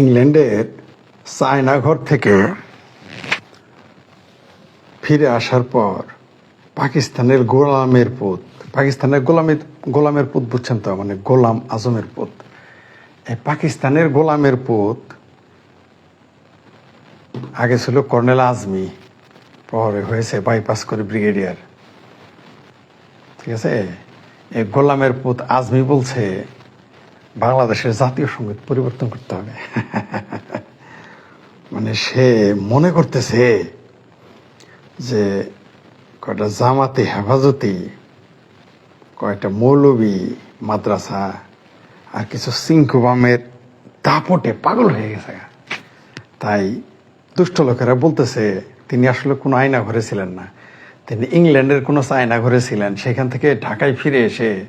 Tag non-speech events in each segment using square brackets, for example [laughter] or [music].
ইংল্যান্ডের চায়নাঘর থেকে ফিরে আসার পর পাকিস্তানের গোলামের পুত, পাকিস্তানের গোলামের গোলামের পুত বুঝছেন তো মানে গোলাম আজমের পুত। এই পাকিস্তানের গোলামের পুত আগে ছিল কর্নেল আজমি, পরে হয়েছে বাইপাস করে ব্রিগেডিয়ার। ঠিক আছে? এই গোলামের পুত আজমি বলছে বাংলাদেশের জাতীয় সংগীত পরিবর্তন করতে হবে। [laughs] মানে সে মনে করতেছে যে কয়টা জামাতি হেফাজতি, কয়টা মৌলবী, মাদ্রাসা আর কিছু সিংকুবামের দাপটে পাগল হয়ে গেছে। তাই দুষ্ট লোকেরা বলতেছে, তিনি আসলে কোনো আয়না ঘরে ছিলেন না। তিনি ইংল্যান্ডের কোনো আয়না ঘরে ছিলেন। সেখান থেকে ঢাকায় ফিরে এসে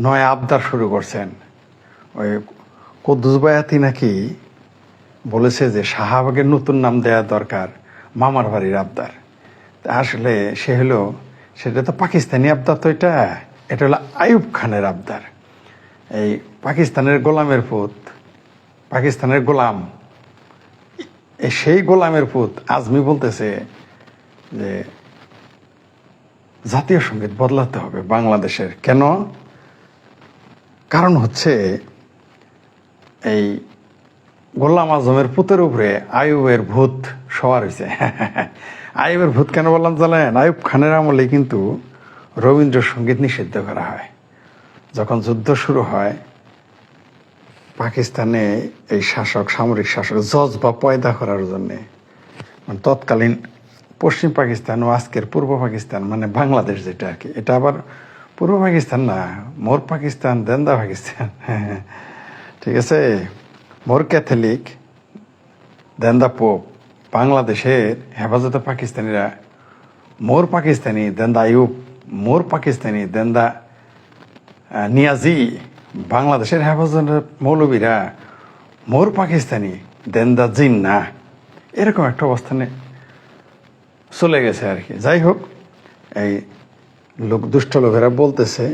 নয় আবদার শুরু করছেন। ওই কদ্দুস বায়াতি নাকি বলেছে যে শাহবাগের নতুন নাম দেওয়া দরকার মামার বাড়ির আবদার। আসলে সে হলো, সেটা তো পাকিস্তানি আবদার তো এটা এটা হলো আইয়ুব খানের আবদার। এই পাকিস্তানের গোলামের পুত, পাকিস্তানের গোলাম সেই গোলামের পুত আজমি বলতেছে যে জাতীয় সংগীত বদলাতে হবে বাংলাদেশের। কেন? কারণ হচ্ছে এই গোলাম আজমের পুতের উপরে আয়ুবের ভূত সবার হয়েছে আয়ুবের ভূত কেন বললাম জানেন? আয়ুব খানের আমলে কিন্তু রবীন্দ্রসঙ্গীত নিষিদ্ধ করা হয়। যখন যুদ্ধ শুরু হয়, পাকিস্তানে এই শাসক, সামরিক শাসক জজ বা পয়দা করার জন্যে মানে তৎকালীন পশ্চিম পাকিস্তান ও আজকের পূর্ব পাকিস্তান মানে বাংলাদেশ যেটা আর কি, এটা আবার পূর্ব পাকিস্তান না, মোর পাকিস্তান, দেন্দা পাকিস্তান। ঠিক আছে? মোর ক্যাথলিক দেন্দা পোপ বাংলাদেশের হেফাজতে পাকিস্তানিরা মোর পাকিস্তানি দেন্দা আয়ুব মোর পাকিস্তানি দেন্দা আহ, নিয়াজি বাংলাদেশের হেফাজতের মৌলবীরা মোর পাকিস্তানি দেন্দা জিন্না এরকম একটা অবস্থানে চলে গেছে আর কি। যাই হোক এই লোক দুষ্ট লোকেরা বলতেছে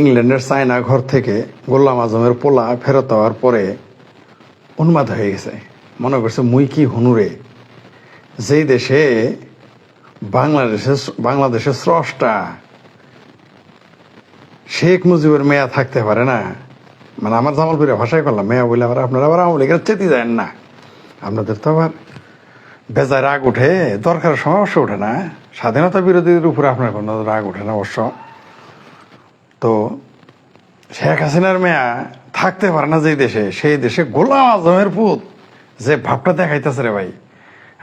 ইংল্যান্ডের চায়না ঘর থেকে গোল্লাম আজমের পোলা ফেরত হওয়ার পরে উন্মাদ হয়ে গেছে। মনে করছে, মুই কি হুনুরে যেই দেশে বাংলাদেশের বাংলাদেশের স্রষ্টা, শেখ মুজিবের মেয়া থাকতে পারে না। মানে আমার জামালপুরে ভাষায় করলাম, মেয়া বলে আবার আপনারা আবার আমলি চেতি যায় না। আপনাদের তো আবার বেজায় রাগ উঠে, দরকারের অবশ্য ওঠে না। স্বাধীনতা বিরোধীদের উপরে আপনার কোনো রাগ ওঠে না অবশ্য। তো শেখ হাসিনার মেয়া থাকতে পারে না যেই দেশে, সেই দেশে গোলাম আজমের পুত যে ভাবটা দেখাইতেছে রে ভাই।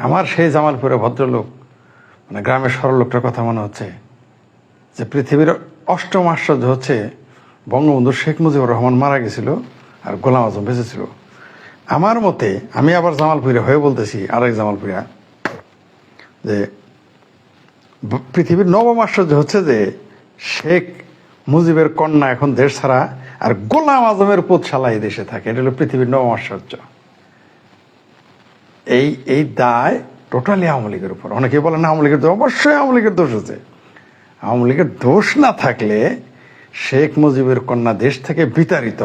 আমার সেই জামালপুরে ভদ্রলোক মানে গ্রামের সরল লোকটার কথা মনে হচ্ছে, যে পৃথিবীর অষ্টম আশ্চর্য হচ্ছে বঙ্গবন্ধু শেখ মুজিবুর রহমান মারা গেছিল আর গোলাম আজম বেঁচেছিল আমার মতে, আমি আবার জামালপুরে হয়ে বলতেছি আরেক জামালপুরিয়া যে পৃথিবীর নবম আশ্চর্য হচ্ছে যে শেখ মুজিবের কন্যা এখন দেশ ছাড়া আর গোলাম আজমের পোতশালা এই দেশে থাকে। এটা হলো পৃথিবীর নবম আশ্চর্য। এই এই দায় টোটালি আওয়ামী লীগের উপর। অনেকে বলে না আওয়ামী লীগের দোষ। অবশ্যই আওয়ামী লীগের দোষ আছে। আওয়ামী লীগের দোষ না থাকলে শেখ মুজিবের কন্যা দেশ থেকে বিতাড়িত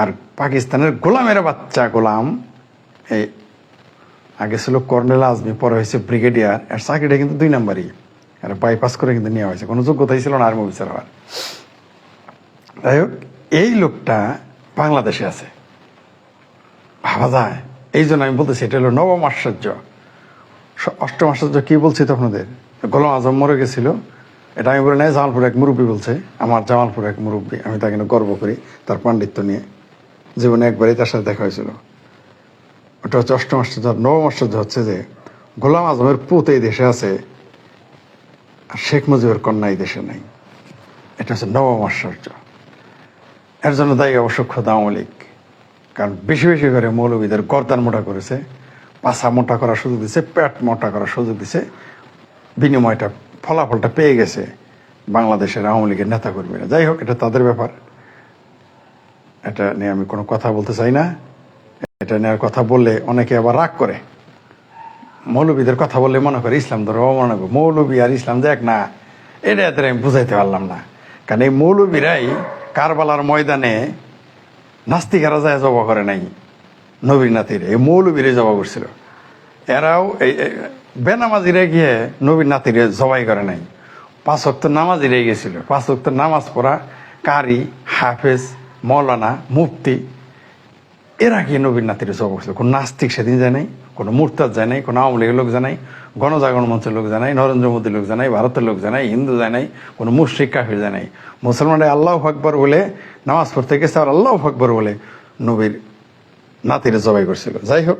আর পাকিস্তানের গোলামের বাচ্চা গোলাম, এই, আগে ছিল কর্নেল আজমি, পরে হয়েছে ব্রিগেডিয়ার। আর চাকরিটা কিন্তু দুই নাম্বারই। আর বাইপাস করে কিন্তু নেওয়া হয়েছে। কোনো যোগ্যতাই ছিল না আর্মি অফিসার হওয়ার। যাই হোক, এই লোকটা বাংলাদেশে আছে। ভাবা যায়। এই জন্য আমি বলতেছি, এটা হলো নবম আশ্চর্য। অষ্টম আশ্চর্য কি বলছি তো আপনাদের গোলাম আজম মরে গেছিল। এটা আমি বলি, নাই জামালপুর এক মুরব্বী বলছে। আমার জামালপুর এক মুরব্বী। আমি তাকে গর্ব করি তার পাণ্ডিত্য নিয়ে। জীবনে একবারই তার সাথে দেখা হয়েছিল। ওটা হচ্ছে অষ্টম আশ্চর্য। নবম আশ্চর্য হচ্ছে যে, গোলাম আজমের পুত এই দেশে আছে। শেখ মুজিবের কন্যা এই দেশে নাই। এটা হচ্ছে নবম আশ্চর্য। এর জন্য দায়ী অবশ্য খোদ আওয়ামী লীগ। কারণ বেশি বেশি করে মৌলবীদের গর্দান মোটা করেছে, পাছা মোটা করার সুযোগ দিছে, পেট মোটা করার সুযোগ দিছে, বিনিময়টা, ফলাফলটা পেয়ে গেছে বাংলাদেশের আওয়ামী লীগের নেতাকর্মীরা। যাই হোক, এটা তাদের ব্যাপার। এটা নিয়ে আমি কোনো কথা বলতে চাই না। এটা নিয়ে আর কথা বললে অনেকে আবার রাগ করে। মৌলবীদের কথা বললে মনে করে ইসলাম ধর্ম মনে করে মৌলবী আর ইসলাম দেখ না, এটা এত আমি বুঝাইতে পারলাম না। কারণ এই মৌলবীরাই কারবালার ময়দানে নাস্তিকেরা যায় জবা করে নাই, নবীর নাতিরে। এই মৌলবীরে জবা করছিল। এরাও এই বেনামাজিরে গিয়ে নবীর নাতিরে জবাই করে নাই। পাঁচ অক্ত নামাজিরে গেছিল পাঁচ অক্ত নামাজ পড়া কারি, হাফেজ, মৌলানা, মুফতি, এরা গিয়ে নবীর নাতিরে জবা করছিল। কোনো নাস্তিক সেদিন যায় নাই। কোনো মুরতাদ যায় নাই, কোনো আওয়ামী লীগের লোক জানাই গণজাগরণ মঞ্চের লোক জানাই নরেন্দ্র মোদীর লোক জানাই ভারতের লোক জানাই হিন্দু যায় নাই, কোনো মুশ্রিক কাফির যায় নাই। মুসলমানরা আল্লাহ আকবর বলে, নামাজ পড়তে গেছে আর আল্লাহ আকবর বলে নবীর নাতিরে জবাই করছিল। যাই হোক,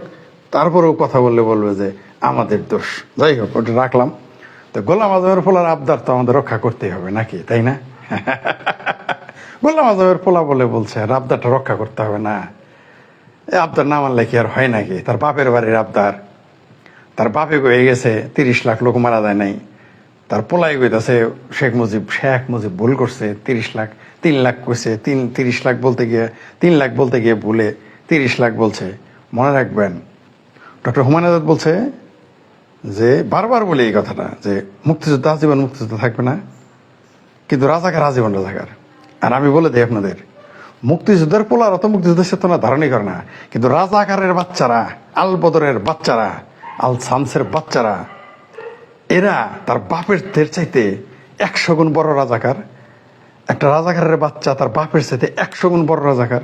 তারপরেও কথা বললে বলবে যে আমাদের দোষ। যাই হোক, ওটা রাখলাম। তো গোলাম আজমের পোলার আবদার তো আমাদের রক্ষা করতেই হবে নাকি, তাই না? [laughs] গোলাম আজমের পোলা বলে বলছে, আর আবদারটা রক্ষা করতে হবে না। এ আবদার না মানলে কি আর হয় নাকি? তার বাপের বাড়ির আবদার। তার বাপে হয়ে গেছে, তিরিশ লাখ লোক মারা যায় নাই। তার পোলাই গইতেছে শেখ মুজিব শেখ মুজিব ভুল করছে, তিরিশ লাখ, তিন লাখ কইছে, তিন, তিরিশ লাখ বলতে গিয়ে, তিন লাখ বলতে গিয়ে ভুলে তিরিশ লাখ বলছে। মনে রাখবেন, ডক্টর হুমায়ুন আজাদ বলছে যে, বারবার বলে এই কথাটা, যে মুক্তিযুদ্ধ আজীবন মুক্তিযুদ্ধ থাকবে না, কিন্তু রাজাকার আজীবন রাজাকার। আর আমি বলে দিই আপনাদের মুক্তিযুদ্ধের পোলার অত মুক্তিযুদ্ধের চেতনা ধারণই করে না। কিন্তু রাজাকারের বাচ্চারা, আল বদরের বাচ্চারা, আল সামসের বাচ্চারা, এরা তার বাপের দের চাইতে একশো গুণ বড় রাজাকার। একটা রাজাকারের বাচ্চা তার বাপের সাথে একশো গুণ বড় রাজাকার।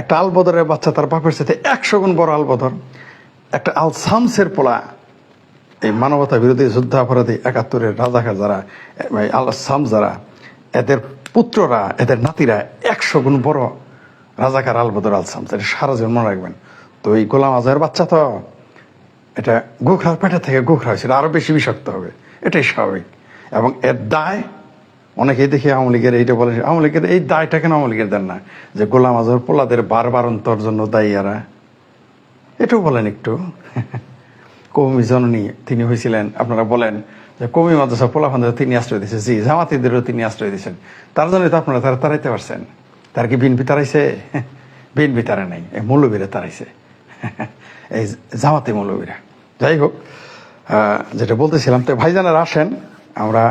একটা আলবদরের বাচ্চা তার বাপের সাথে একশো গুণ বড় আলবদর একটা আল সামসের পোলা, এই মানবতা বিরোধী যুদ্ধাপরাধী একাত্তরের রাজাকার যারা আল সাম যারা, এদের পুত্ররা, এদের নাতিরা একশো গুণ বড় রাজাকার আলবদর আল এটা সারা জীবন মনে রাখবেন। তো এই গোলাম আজমের বাচ্চা তো, এটা গোখরার পেটে থেকে গোখরা হয়েছে এটা আরও বেশি বিষাক্ত হবে। এটাই স্বাভাবিক। এবং এর দায়, অনেকেই দেখি আওয়ামী লীগের এইটা বলে, আওয়ামী লীগের এই দায়টা কেন আওয়ামী লীগের দেন না? যে গোলাম আজমের পোলাদের বারবার অন্তর জন্য দায়ী এরা। এটাও বলেন একটু। কৌমি জননী তিনি হয়েছিলেন, আপনারা বলেন যে কৌমি মাদ্রাসা পোলাফান্দ তিনি আশ্রয় দিয়েছে জি জামাতিদেরও তিনি আশ্রয় দিয়েছেন তার জন্য তো আপনারা তারা তাড়াইতে পারছেন। তার কি বিনপি তারাইছে? [laughs] বিনপি তারা নাই, এই মৌলবীরা তারাইছে। [laughs] এই জামাতি মৌলবীরা। যাই হোক যেটা বলতেছিলাম, তো ভাইজানারা আসেন, আমরা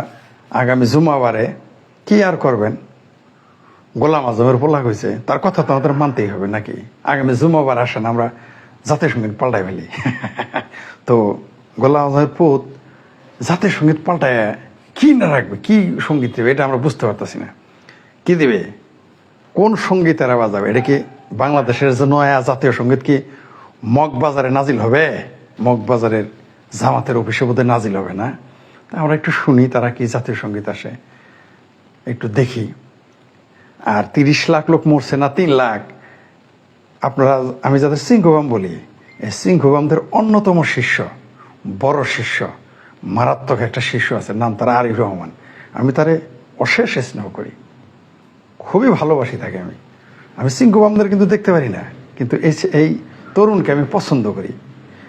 আগামী জুমাবারে কি আর করবেন? গোলাম আজমের পোলা হয়েছে তার কথা তো আমাদের মানতেই হবে নাকি? আগামী জুমাবার আসেন, আমরা সংগীত পাল্টাই ফেলি। [laughs] তো গোলাম আজমের পুত জাতীয় সংগীত পাল্টায় কি না রাখবে? কি সংগীত দেবে? এটা আমরা বুঝতে পারতেছি না। কি দেবে? কোন সংগীত এরা বাজাবে এটা কি বাংলাদেশের যে নয়া জাতীয় সংগীত কি মগবাজারে নাজিল হবে? মগবাজারের জামাতের অফিসে বোধহয় নাজিল হবে না? তা আমরা একটু শুনি তারা কি জাতীয় সংগীত আসে। একটু দেখি। আর তিরিশ লাখ লোক মরছে না তিন লাখ? আপনারা, আমি যাদের সিংহবাম বলি, এই সিংহবামদের অন্যতম শিষ্য বড় শিষ্য মারাত্মক একটা শিষ্য আছে, নাম তার আরিফ রহমান। আমি তারে অশেষ স্নেহ করি। খুবই ভালোবাসি তাকে আমি। আমি সিংহবামদের কিন্তু দেখতে পারি না, কিন্তু এই এই তরুণকে আমি পছন্দ করি।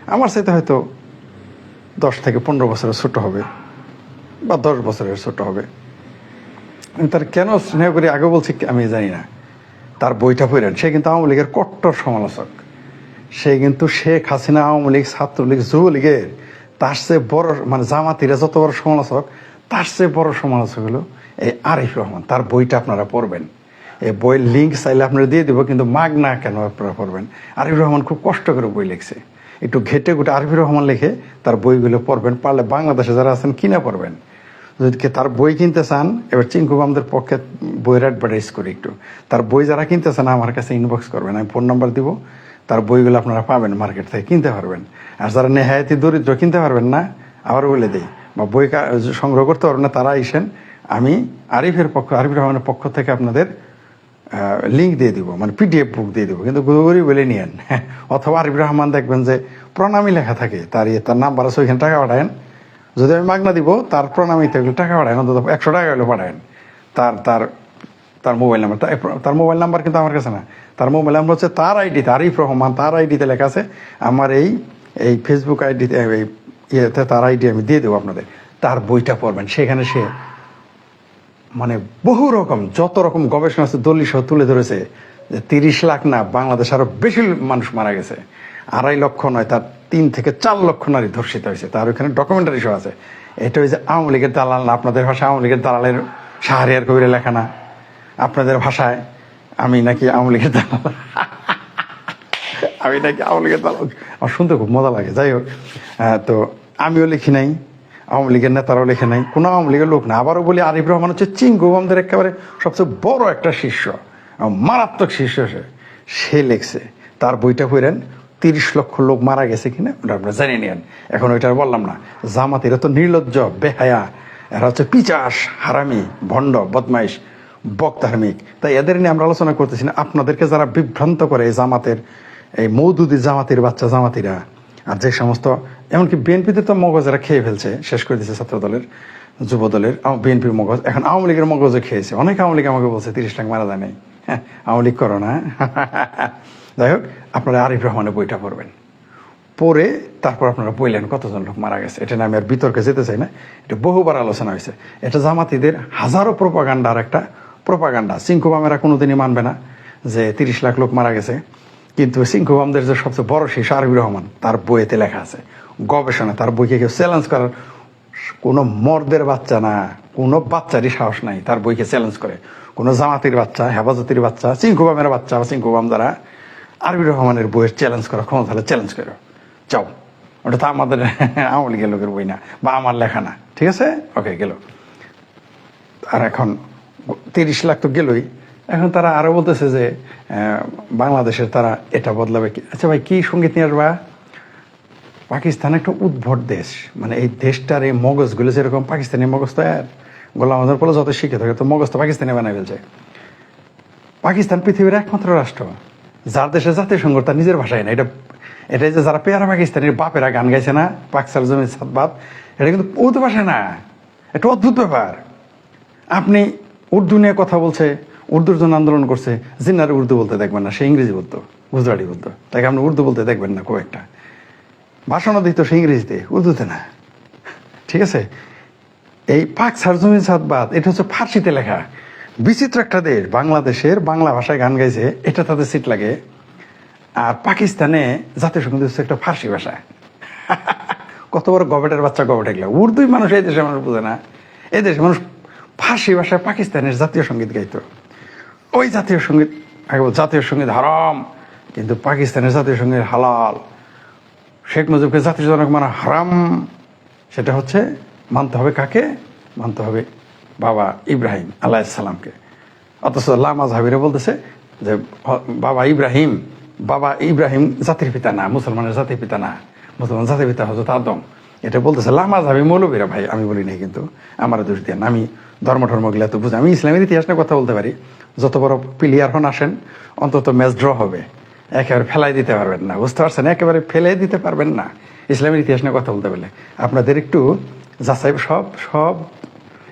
আমার সাথে হয়তো দশ থেকে পনেরো বছরের ছোট হবে, বা দশ বছরের ছোট হবে। আমি তার কেন স্নেহ করি আগে বলছি আমি জানি না। তার বইটা পড়েন, সে কিন্তু আওয়ামী লীগের কট্টর সমালোচক। সে কিন্তু শেখ হাসিনা, আওয়ামী লীগ, ছাত্রলীগ, যুবলীগের তার চেয়ে বড় মানে জামাতিরা যত বড় সমালোচক, তার চেয়ে বড় সমালোচক হলো এই আরিফ রহমান। তার বইটা আপনারা পড়বেন। এই বইয়ের লিঙ্ক চাইলে আপনারা দিয়ে দিব, কিন্তু মাগ না কেন আপনারা পড়বেন? আরিফ রহমান খুব কষ্ট করে বই লিখছে। একটু ঘেটে ঘুটে আরিফুর রহমান লিখে তার বইগুলো পড়বেন। পারলে বাংলাদেশে যারা আছেন, কিনা পড়বেন। যদি তার বই কিনতে চান, এবার চিঙ্কু আমাদের পক্ষে বইয়ের অ্যাডভার্টাইজ করি একটু। তার বই যারা কিনতে চান, আমার কাছে ইনবক্স করবেন। আমি ফোন নাম্বার দিব। তার বইগুলো আপনারা পাবেন মার্কেট থেকে, কিনতে পারবেন। আর যারা নেহায়তি দরিদ্র, কিনতে পারবেন না, আবার বলে দিই, বা বই সংগ্রহ করতে পারবেন না, তারা আইসেন, আমি আরিফের পক্ষ, আরিফ রহমানের পক্ষ থেকে আপনাদের লিঙ্ক দিয়ে দিব মানে পিডিএফ বুক দিয়ে দিব, কিন্তু গুগরি বলে নিয়েন। [laughs] অথবা আরিফ রহমান দেখবেন যে প্রণামী লেখা থাকে, তার ইয়ে তার নাম্বার আছে, ওইখানে টাকা পাঠায়েন। যদি আমি মাগনা দিব, তার প্রণামীতে টাকা পাঠায়েন, অন্তত একশো টাকা হলে পাঠায়েন। তার তার তার মোবাইল নাম্বার। তার মোবাইল নাম্বার কিন্তু আমার কাছে না। তার মোবাইল নাম্বার হচ্ছে তার আইডিতে আরিফ রহমান, তার আইডিতে লেখা আছে, আমার এই এই ফেসবুক আইডিতে, এই ইয়েতে তার আইডি আমি দিয়ে দেবো আপনাদের। তার বইটা পড়বেন। সেখানে সে মানে বহু রকম, যত রকম গবেষণা আছে, দলিল সহ তুলে ধরেছে যে তিরিশ লাখ না, বাংলাদেশ আরও বেশি মানুষ মারা গেছে। আড়াই লক্ষ নয়, তার তিন থেকে চার লক্ষ নারী ধর্ষিত হয়েছে। তার ওইখানে ডকুমেন্টারি সহ আছে। এটা হচ্ছে আওয়ামী লীগের দালাল না, আপনাদের ভাষায় আওয়ামী লীগের দালালের শাহরিয়ার কবিরে লেখা না? আপনাদের ভাষায় আমি নাকি আওয়ামী লীগের আমি নাকি আওয়ামী লীগের আমার শুনতে খুব মজা লাগে, যাই হোক। তো আমিও লিখি নাই, আওয়ামী লীগের নেতারাও লেখে নাই, কোনো আওয়ামী লীগের লোক না। আবারও বলি, আরিফ রহমান হচ্ছে চিঙ্গু আমাদের একেবারে সবচেয়ে বড় একটা শিষ্য মারাত্মক শিষ্য সে। সে লেখছে, তার বইটা পড়েন, তিরিশ লক্ষ লোক মারা গেছে কিনা, ওটা আপনারা জানিয়ে নেন এখন ওইটা বললাম না, জামাতিরা তো নির্লজ্জ, বেহায়া, এরা হচ্ছে পিচাস, হারামি, ভণ্ড, বদমাইশ বক্তার্মিক তাই এদের নিয়ে আমরা আলোচনা করতেছি না। আপনাদেরকে যারা বিভ্রান্ত করে এই জামাতের, এই মৌদুদি জামাতির বাচ্চা জামাতিরা, আর যে সমস্ত, এমনকি বিএনপিতে তো মগজেরা খেয়ে ফেলছে, শেষ করে দিয়েছে ছাত্র দলের যুব দলের বিএনপির মগজ। এখন আওয়ামী লীগের মগজও খেয়েছে। অনেক আওয়ামী লীগ আমাকে বলছে, তিরিশ লাখ মারা যায় নাই হ্যাঁ আওয়ামী লীগ করো না। যাই হোক, আপনারা আরিফ রহমানের বইটা পড়বেন। পরে তারপর আপনারা বললেন কতজন লোক মারা গেছে। এটা নিয়ে আমি আর বিতর্কে যেতে চাই না। এটা বহুবার আলোচনা হয়েছে। এটা জামাতিদের হাজারো প্রোপাগান্ডার একটা প্রোপাগান্ডা। সিংকুবামেরা কোনোদিনই মানবে না যে তিরিশ লাখ লোক মারা গেছে। কিন্তু সিংকুবামদের যে সবচেয়ে বড় শিশু আরবি রহমান, তার বইয়েতে লেখা আছে। গবেষণা, তার বইকে কেউ চ্যালেঞ্জ করার কোনো মর্দের বাচ্চা না, কোনো বাচ্চারই সাহস নাই। তার বইকে চ্যালেঞ্জ করে কোনো জামাতির বাচ্চা, হেফাজতির বাচ্চা সিংকুবামের বাচ্চা বা সিংকুবাম দ্বারা আরবি রহমানের বইয়ের চ্যালেঞ্জ করা ক্ষমতা হলে চ্যালেঞ্জ করো। যাও। ওটা তো আমাদের [laughs] আওয়ামী লীগের লোকের বই না, বা আমার লেখা না। ঠিক আছে? ওকে গেল। আর এখন তিরিশ লাখ তো গেলই। এখন তারা আরও বলতেছে যে বাংলাদেশের তারা এটা বদলাবে কি? আচ্ছা ভাই, কি সংগীত নিয়ে আসবা? পাকিস্তান একটা উদ্ভট দেশ। মানে এই দেশটার এই মগজগুলো যেরকম পাকিস্তানি মগজ তো আর গোলাম আজমের বলে যত শিখে থাকে, তো মগজ তো পাকিস্তানি বানাই ফেলছে। পাকিস্তান পৃথিবীর একমাত্র রাষ্ট্র। যার দেশে জাতীয় সংঘ তার নিজের ভাষায় না এটা এটা যে যারা পেয়ারা পাকিস্তানের বাপেরা গান গাইছে না পাকসার জমি সাতবাদ এটা কিন্তু উর্দু ভাষা না। একটা অদ্ভুত ব্যাপার। আপনি উর্দু নিয়ে কথা বলছে, উর্দুর জন্য আন্দোলন করছে। জিন্নার উর্দু বলতে দেখবেন না, সে ইংরেজি বলতো, গুজরাটি বলতো। তাকে আপনি উর্দু বলতে দেখবেন না খুব একটা। ভাষণও দিত সে ইংরেজিতে, উর্দুতে না। ঠিক আছে? এই পাক সারজমিন সাদবাদ এটা হচ্ছে ফার্সিতে লেখা। বিচিত্র একটা দেশ, বাংলাদেশের বাংলা ভাষায় গান গাইছে, এটা তাদের সিট লাগে। আর পাকিস্তানে জাতীয় সংগীত হচ্ছে একটা ফার্সি ভাষা। [laughs] কত বড় গবেটের বাচ্চা গবেট এগুলো। উর্দুই মানুষ, এই দেশে মানুষ বোঝে না। এই দেশে মানুষ ফার্সি ভাষায় পাকিস্তানের জাতীয় সংগীত গাইতো। ওই জাতীয় সংগীত আগে জাতীয় সংগীত হারাম, কিন্তু পাকিস্তানের জাতীয় সংগীত হালাল। শেখ মুজিবকে জাতীয় জনক মানে হারাম, সেটা হচ্ছে মানতে হবে কাকে? মানতে হবে বাবা ইব্রাহিম আলাইসাল্লামকে অথচ লামা জাহাবিরা বলতেছে যে বাবা ইব্রাহিম বাবা ইব্রাহিম জাতির পিতা না, মুসলমানের জাতির পিতা না, মুসলমান জাতির পিতা হজরত আদম। এটা বলতেছে লামা জাহাবি মৌলবীরা ভাই। আমি বলি নাই কিন্তু, আমার দোষ দিয়ে না। আমি ধর্ম ধর্ম গেলে তো বুঝি আমি ইসলামের ইতিহাস নিয়ে কথা বলতে পারি। যত বড় প্লেয়ার হন আসেন, অন্তত ম্যাচ ড্র হবে। একেবারে ফেলাই দিতে পারবেন না। বুঝতে পারছেন? একেবারে ফেলে দিতে পারবেন না। ইসলামের ইতিহাস নিয়ে কথা বলতে পারলে। আপনাদের একটু যাচাই সব সব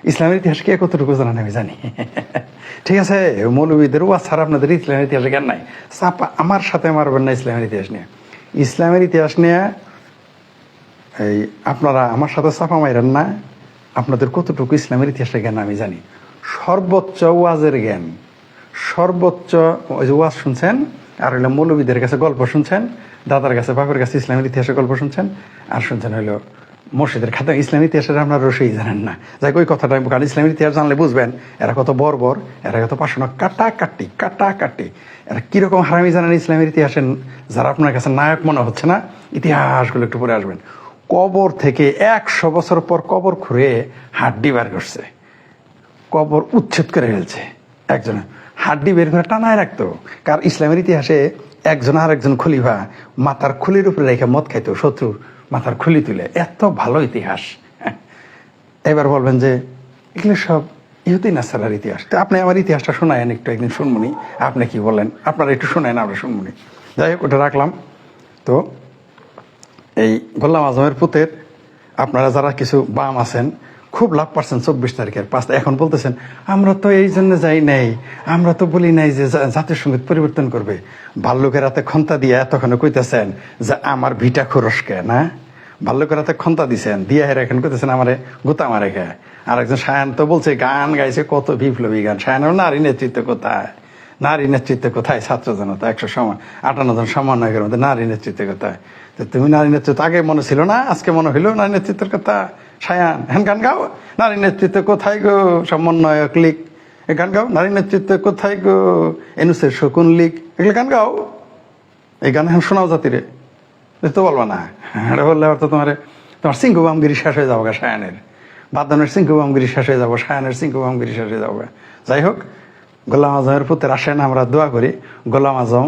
ইসলামের ইতিহাস কে কতটুকু জানেন আমি জানি। [laughs] ঠিক আছে, মৌলবীদের ওয়া ছাড়া আপনাদের ইসলামের ইতিহাসে জ্ঞান নাই। চাপা আমার সাথে মারবেন না ইসলামের ইতিহাস নিয়ে। ইসলামের ইতিহাস নিয়ে এই, আপনারা আমার সাথে চাপা মাইরেন না। আপনাদের কতটুকু ইসলামের ইতিহাসের জ্ঞান আমি জানি। সর্বোচ্চ ওয়াজের জ্ঞান। সর্বোচ্চ ওই যে ওয়াজ শুনছেন, আর হইল মৌলবীদের কাছে গল্প শুনছেন, দাদার কাছে, বাপের কাছে ইসলামের ইতিহাসের গল্প শুনছেন, আর শুনছেন হইল মসজিদের খাতা ইসলামের ইতিহাসের আপনার রসই জানেন না। যাই ওই কথাটা কারণ ইসলামের ইতিহাস জানলে বুঝবেন, এরা কত বর্বর, এরা কত পাশানো কাটা কাটি কাটা কাটি এরা কীরকম হারামি জানেন ইসলামের ইতিহাসের, যারা আপনার কাছে নায়ক মনে হচ্ছে না, ইতিহাসগুলো একটু পরে আসবেন। কবর থেকে একশো বছর পর কবর খুঁড়ে হাড্ডি বার করছে। কবর উচ্ছেদ করে ফেলছে একজন। হাড্ডি বের করে টানায় রাখতো। কার ইসলামের ইতিহাসে একজন আর একজন খলিফা মাথার খুলির উপরে রেখে মদ খাইতো শত্রুর মাথার খুলি তুলে। এত ভালো ইতিহাস। এবার বলবেন যে, এগুলো সব ইহুদি নাসারার ইতিহাস। তো আপনি আমার ইতিহাসটা শোনায়েন একটু, একদিন শুনবনি আপনি কি বলেন? আপনারা একটু শোনায়েন, আমরা শুনবনি যাই হোক, ওটা রাখলাম। তো এই গোল্লাম আজমের পুতের আপনারা যারা কিছু বাম আছেন, খুব লাভ পাচ্ছেন চব্বিশ তারিখের পাঁচ এখন বলতেছেন, আমরা তো এই জন্য যাই নাই, আমরা তো বলি নাই যে জাতীয় সংগীত পরিবর্তন করবে। ভাল্লুকের হাতে ক্ষমতা দিয়ে এতক্ষণে কইতেছেন যে, আমার ভিটা খরসকে, না? ভাল্লুকের হাতে ক্ষমতা দিছেন, দিয়ে হেরে এখন কইতেছেন, আমারে গোতা মারে খায় আর একজন সায়ান তো বলছে, গান গাইছে, কত বিপ্লবী গান। সায়ানের নারী নেতৃত্ব কোথায়? নারী নেতৃত্ব কোথায়? ছাত্র জনতা একশো সমান, আটান্ন জন সমন্বয়কের মধ্যে নারী নেতৃত্ব কোথায়? তো তুমি নারী নেতৃত্ব, আগে মনে ছিল না, আজকে মনে হইল নারী নেতৃত্বের কথা, সায়ান। হ্যান গান গাও? নারী নেতৃত্ব কোথায় গো? সমন্বয়ক লীগ। এ গান গাও? নারী নেতৃত্ব কোথায় গো? এনুসের শকুন লিক এগুলো গান গাও? এই গান এখন শোনাও জাতিরে। তো বলবা না। এটা বললে আবার তো তোমার তোমার সিংকু বামগিরি শেষ হয়ে যাব সায়ানের। বাদনের সিংকু বামগিরি শেষ হয়ে যাব সায়ানের সিংকু বামগিরি শেষ হয়ে যাব যাই হোক, গোলাম আজমের পুতের আসেন, আমরা দোয়া করি। গোলাম আজম,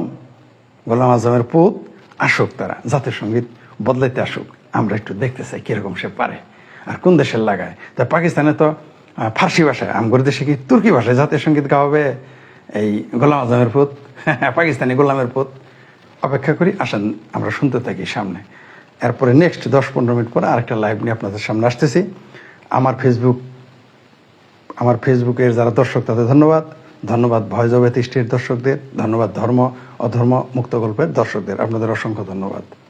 গোলাম আজমের পুত আসুক তারা জাতীয় সংগীত বদলাইতে আসুক, আমরা একটু দেখতে চাই কীরকম সে পারে। আর কোন দেশের লাগায়? তা পাকিস্তানে তো ফার্সি ভাষায়, আমগর দেশে কি তুর্কি ভাষায় জাতীয় সংগীত গাওয়াবে? এই গোলাম আজমের পুত, [laughs] পাকিস্তানি গোলামের পুত। অপেক্ষা করি, আসেন, আমরা শুনতে থাকি সামনে। এরপরে নেক্সট দশ পনেরো মিনিট পরে আরেকটা লাইভ নিয়ে আপনাদের সামনে আসতেছি। আমার ফেসবুক আমার ফেসবুকের যারা দর্শক, তাদের ধন্যবাদ। ধন্যবাদ ভয় জগৎ দর্শকদের ধন্যবাদ ধর্ম অধর্ম মুক্ত গল্পের দর্শকদের। আপনাদের অসংখ্য ধন্যবাদ।